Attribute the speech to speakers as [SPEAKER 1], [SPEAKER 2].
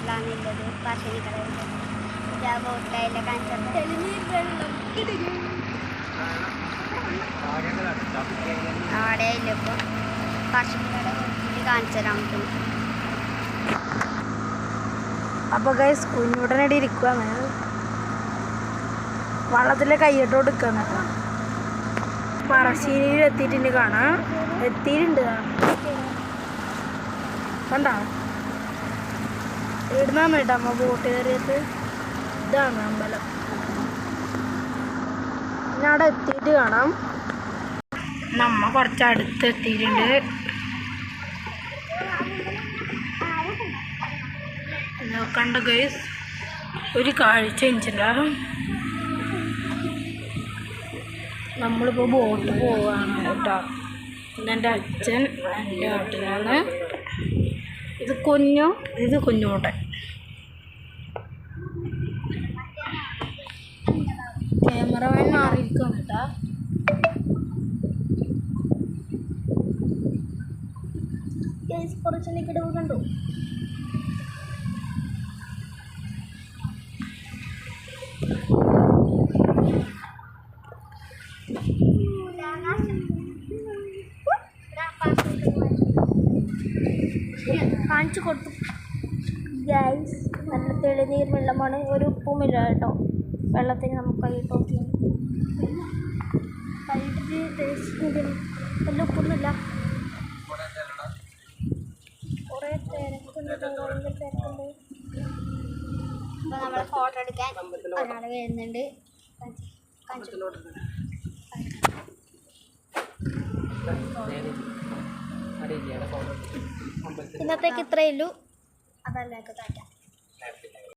[SPEAKER 1] ബോട്ടിലാണ് ഉള്ളത്. പറശ്ശിനി കടവിൽ ആ ബോട്ടിലായില്ല കാണിച്ചത് അവിടെ ഇല്ല ഇപ്പോൾ പറശ്ശിനി കട ബോട്ടിൽ കാണിച്ചു തരാൻ പറ്റും
[SPEAKER 2] അപ്പോൾ ഗൈസ് കുഞ്ഞുടനടി ഇരിക്കുകയാണ് വള്ളത്തിലെ കൈയിട്ട് കൊടുക്കുകയാണ് പറശ്ശേരിയിൽ എത്തിയിട്ടുണ്ട് കാണാം. എത്തിയിട്ടുണ്ട് കണ്ട? ഇടുന്നാണ് കേട്ടോ അമ്മ ബോട്ട് കയറിയത്. ഇതാണ് അമ്പലം. ഞാൻ അവിടെ എത്തിയിട്ട് കാണാം. നമ്മ കുറച്ച് അടുത്ത് എത്തിയിട്ടുണ്ട്. നോക്കണ്ട ഗൈസ് ഒരു കാഴ്ച എനിച്ചിട്ടുണ്ടാകും നമ്മളിപ്പോൾ ബോട്ട് പോവാണ് കേട്ടോ. എന്റെ അച്ഛൻ എന്റെ ഏട്ടനാണ് ഇത് കുഞ്ഞു. ഇത് കുഞ്ഞൂട്ടൻ ക്യാമറമാൻ മാറിയിരിക്കുകയാണ് കേട്ടോ. കുറച്ച് കിടവ് കണ്ടു. കാണിച്ചു കൊടുത്തു. ഗൈസ് നല്ല തെളിനീർ വെള്ളമാണ്. ഒരു ഉപ്പുമില്ല കേട്ടോ. വെള്ളത്തിന് നമുക്ക് കൈയിട്ട് നോക്കി നല്ല ഉപ്പൊന്നുമില്ല കുറേ
[SPEAKER 1] അപ്പോൾ നമ്മൾ ഫോട്ടോ എടുക്കാൻ ഒരാൾ വരുന്നുണ്ട്. കാണിച്ചു. ഇന്നത്തേക്ക് ഇത്രയേ ഉള്ളൂ. അതല്ല കാറ്റാം